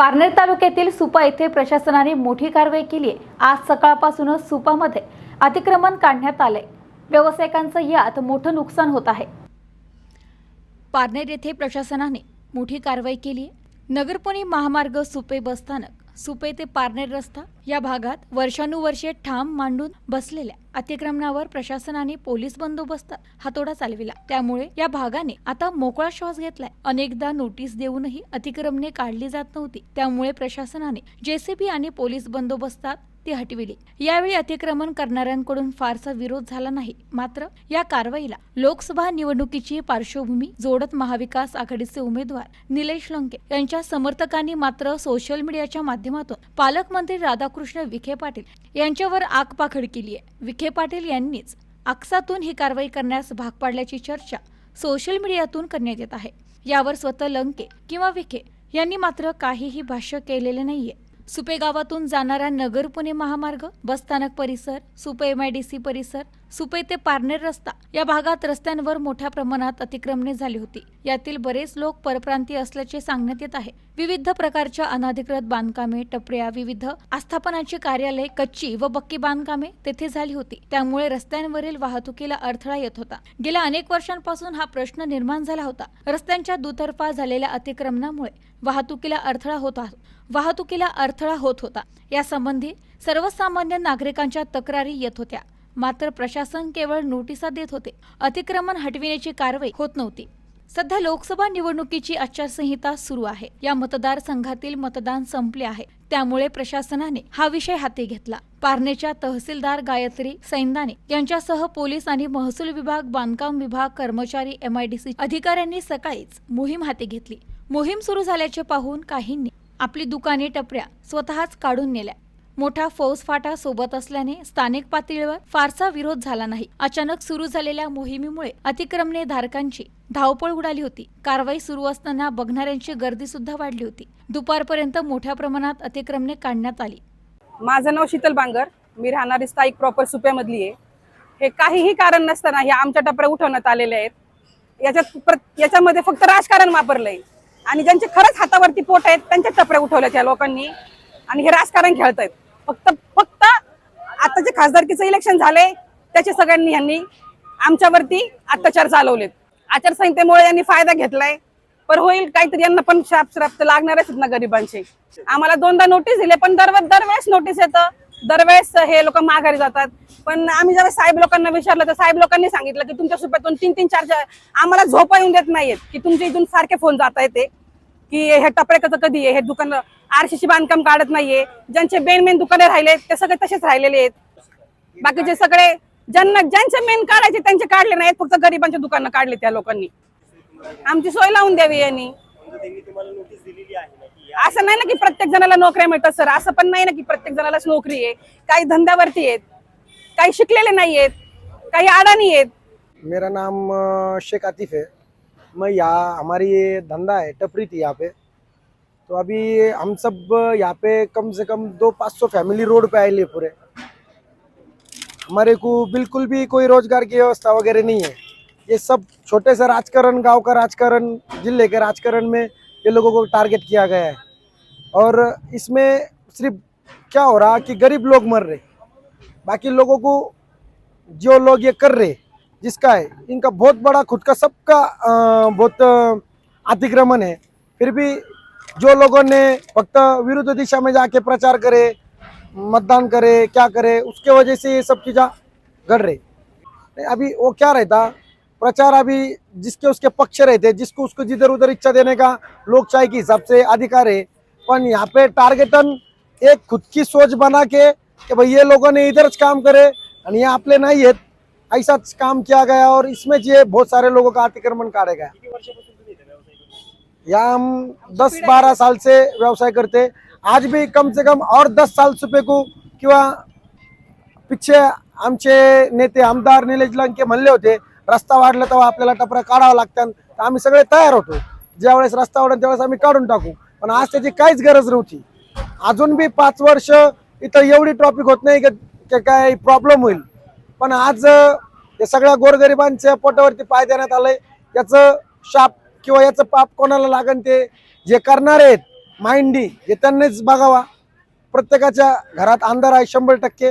पारनेर तालुक्यातील सुपा येथे प्रशासनाने मोठी कारवाई केली आहे. आज सकाळपासूनच सुपामध्ये अतिक्रमण काढण्यात आले व्यावसायिकांचं यात मोठं नुकसान होत आहे. पारनेर येथे प्रशासनाने मोठी कारवाई केली आहे. नगरपुणे महामार्ग सुपे बसस्थानक सुपे ते पारनेर रस्ता या भागात वर्षानुवर्षे ठाम मांडून बसलेल्या अतिक्रमणावर प्रशासनाने पोलीस बंदोबस्तात हातोडा चालविला. त्यामुळे या भागाने आता मोकळा श्वास घेतलाय. अनेकदा नोटीस देऊनही अतिक्रमणे काढली जात नव्हती. त्यामुळे प्रशासनाने जेसीबी आणि पोलीस बंदोबस्तात ती हटविली. यावेळी अतिक्रमण करणाऱ्यांकडून फारसा विरोध झाला नाही. मात्र या कारवाईला लोकसभा निवडणुकीची पार्श्वभूमी जोडत महाविकास आघाडीचे उमेदवार निलेश लंके यांच्या समर्थकांनी मात्र सोशल मीडियाच्या माध्यमातून पालकमंत्री राधाकृष्ण विखे पाटील यांच्यावर आगपाखड केली आहे. विखे पाटील यांनीच आक्सातून ही कारवाई करण्यास भाग पाडल्याची चर्चा सोशल मीडियातून करण्यात येत आहे. यावर स्वतः लंके किंवा विखे यांनी मात्र काहीही भाष्य केलेले नाहीये. सुपे गावातून जाणारा नगर पुणे महामार्ग बसस्थानक परिसर सुपे एमआयडीसी परिसर सुपे ते पारनेर रस्ता. या भागात रस्त्यांवर मोठ्या प्रमाणात अतिक्रमणे झाली होती. यातील बरेच लोक परप्रांतीय असल्याचे सांगण्यात येत आहे. विविध प्रकारच्या अनाधिकृत बांधकामे टपऱ्या विविध आस्थापनाची कार्यालय कच्ची व बक्की बांधकामे तेथे झाली होती. त्यामुळे रस्त्यांवरील वाहतुकीला अडथळा येत होता. गेल्या अनेक वर्षांपासून हा प्रश्न निर्माण झाला होता. रस्त्यांच्या दुतर्फा झालेल्या अतिक्रमणामुळे वाहतुकीला अडथळा होता वाहतुकीला अडथळा होत होता. यासंबंधी सर्वसामान्य नागरिकांच्या तक्रारी येत होत्या. मात्र प्रशासन केवळ नोटिसा देत होते. अतिक्रमण हटविण्याची कारवाई होत नव्हती. सध्या लोकसभा निवडणुकीची आचारसंहिता सुरू आहे. या मतदारसंघातील मतदान संपले आहे. त्यामुळे प्रशासनाने हा विषय हाती घेतला. पारनेच्या तहसीलदार गायत्री सैंदाने यांच्यासह पोलीस आणि महसूल विभाग बांधकाम विभाग कर्मचारी एमआयडीसी अधिकाऱ्यांनी सकाळीच मोहीम हाती घेतली. मोहीम सुरू झाल्याचे पाहून काहींनी आपली दुकाने टपऱ्या स्वतःच काढून नेल्या. मोठा फौजफाटा सोबत असल्याने स्थानिक पातळीवर फारसा विरोध झाला नाही. अचानक सुरू झालेल्या मोहिमेमुळे अतिक्रमणे धारकांची धावपळ उडाली होती. कारवाई सुरू असताना बघणाऱ्यांची गर्दी सुद्धा वाढली होती. दुपारपर्यंत मोठ्या प्रमाणात अतिक्रमणे काढण्यात आली. माझं नाव शीतल बांगर. मी राहणारी स्थायिक प्रॉपर सुप्यामधली आहे. हे काहीही कारण नसताना हे आमच्या टपऱ्या उठवण्यात आलेले आहेत. याच्यात याच्यामध्ये फक्त राजकारण वापरलंय. आणि ज्यांचे खरंच हातावरती पोट आहेत त्यांच्या टपऱ्या उठवल्या त्या लोकांनी. आणि हे राजकारण खेळतायत फक्त फक्त आता जे खासदारकीचं इलेक्शन झालंय त्याचे सगळ्यांनी यांनी आमच्यावरती अत्याचार चालवलेत. आचारसंहितेमुळे यांनी फायदा घेतलाय. पर होईल काहीतरी यांना पण शाप श्राप तर लागणारच आहेत ना गरिबांचे. आम्हाला दोनदा नोटीस दिले पण दर दरवेळेस नोटीस येतं. दरवेळेस हे लोक माघारी जातात. पण आम्ही जर साहेब लोकांना विचारलं तर साहेब लोकांनी सांगितलं की तुमच्या सुप्यातून तीन तीन चार आम्हाला झोपा येऊन देत नाहीयेत की तुमच्या इथून सारखे फोन जात येते की हे टपरे कसं कधी आहे? हे दुकान आरशीची बांधकाम काढत नाहीये. ज्यांचे मेन मेन दुकाने राहिले ते सगळे तसेच राहिलेले आहेत. बाकीचे सगळे ज्यांना ज्यांचे मेन काढायचे त्यांचे काढले नाहीत. फक्त गरिबांचे दुकानं काढले त्या लोकांनी. आमची सोय लावून द्यावी यांनी. असं नाही ना की प्रत्येक जणाला नोकऱ्या मिळतात सर असं पण नाही ना की प्रत्येक जणालाच नोकरी आहे. काही धंद्यावरती आहेत. काही शिकलेले नाही आहेत काही अडाणी आहेत. मेरा नाम शेख आतिफ है मैं यहाँ हमारी ये धंधा है, टपरी थी यहाँ पे। तो अभी हम सब यहाँ पे कम से कम दो पाँच सौ फैमिली रोड पे आए ले पूरे। हमारे को बिल्कुल भी कोई रोज़गार की व्यवस्था वगैरह नहीं है। ये सब छोटे से राजकरण, गाँव का राजकरण, ज़िले के राजकरण में ये लोगों को टारगेट किया गया है। और इसमें सिर्फ़ क्या हो रहा कि गरीब लोग मर रहे। बाकी लोगों को जो लोग ये कर रहे जिसका है, इनका बहुत बड़ा खुद का सबका बहुत अतिक्रमण है। फिर भी जो लोगों ने फक्त विरुद्ध दिशा में जाके प्रचार करे, मतदान करे, क्या करे, उसके वजह से ये सब चीज़ा घट रही। अभी वो क्या रहता, प्रचार अभी जिसके उसके पक्ष रहते, जिसको उसको जिधर उधर इच्छा देने का लोकशाही के हिसाब से अधिकार है, पर यहाँ पे टारगेटन एक खुद की सोच बना के कि भाई ये लोगों ने इधर काम करे ये आपले नहीं है। ऐसा काम किया गया और इसमें ये बहुत सारे लोगों का अतिक्रमण काढ़ा गया यहाँ हम दस बारह साल से व्यवसाय करते आज भी कम से कम और दस साल सुपे को किंवा पिच्छे आमचे नेते आमदार निलेश लंके म्हणले होते रस्ता वाढला तेव्हा आपल्याला टपरा काढावं लागतात तर आम्ही सगळे तयार होतो. ज्यावेळेस रस्ता वाढेल त्यावेळेस आम्ही काढून टाकू. पण आज त्याची काहीच गरज नव्हती. अजून बी पाच वर्ष इथं एवढी ट्रॉफिक होत नाही की की काय प्रॉब्लेम होईल. पण आज या सगळ्या गोरगरिबांच्या पोटावरती पाय देण्यात आलंय. याचं शाप किंवा याचं पाप कोणाला लागन ते जे करणारे आहेत माइंडी हे त्यांनीच बघावा. प्रत्येकाच्या घरात अंधार आहे शंभर टक्के.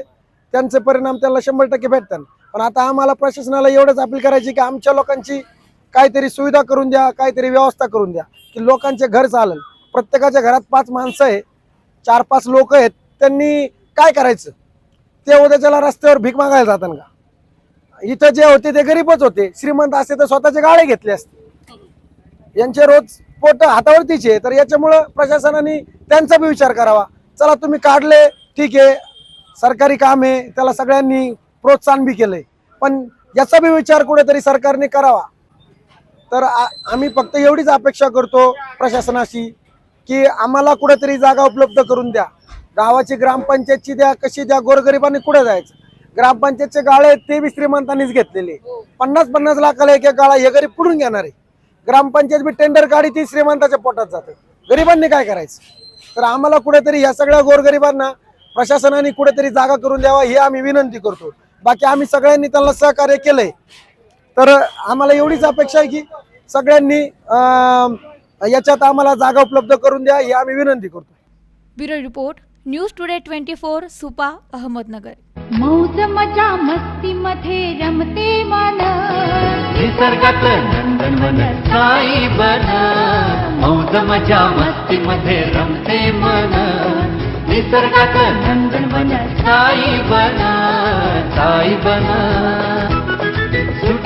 त्यांचे परिणाम त्यांना शंभर टक्के भेटतात. पण आता आम्हाला प्रशासनाला एवढंच अपील करायची की आमच्या लोकांची काहीतरी सुविधा करून द्या काहीतरी व्यवस्था करून द्या की लोकांचे घर चालेल. प्रत्येकाच्या घरात पाच माणसं आहे चार पाच लोक आहेत त्यांनी काय करायचं? ते उद्याच्याला रस्त्यावर भीक मागायला जातात का? इथं जे होते ते गरीबच होते. श्रीमंत असते तर स्वतःचे गाळे घेतले असते. यांचे रोज पोट हातावरतीचे तर याच्यामुळं प्रशासनाने त्यांचा बी विचार करावा. चला तुम्ही काढले ठीक आहे. सरकारी काम आहे. त्याला सगळ्यांनी प्रोत्साहन बी केलंय. पण याचा बी विचार कुठेतरी सरकारने करावा. तर आम्ही फक्त एवढीच अपेक्षा करतो प्रशासनाशी की आम्हाला कुठेतरी जागा उपलब्ध करून द्या. गावाची ग्रामपंचायतची द्या कशी द्या गोरगरिबांनी कुठे जायचं? ग्रामपंचायतचे गाळे आहेत ते बी श्रीमंतांनीच घेतलेले पन्नास पन्नास लाखाला एक एक गाळा हे गरीब कुठून घेणार आहे? ग्रामपंचायत बी टेंडर गाडी ती श्रीमंताच्या पोटात जाते. गरिबांनी काय करायचं? तर आम्हाला कुठेतरी या सगळ्या गोरगरिबांना प्रशासनाने कुठेतरी जागा करून द्यावा ही आम्ही विनंती करतो. बाकी आम्ही सगळ्यांनी त्यांना सहकार्य केलंय. तर आम्हाला एवढीच अपेक्षा आहे की सगळ्यांनी याच्यात आम्हाला जागा उपलब्ध करून द्या ही आम्ही विनंती करतो. Bureau report. News today twenty four Supa Ahmednagar. मौज मजा मस्ती मध्ये रमते मन. निसर्गात नंदनवन साई बन. मौज मजा मस्ती मध्ये रमते मन. निसर्गात नंदनवन साई बन. साई बन.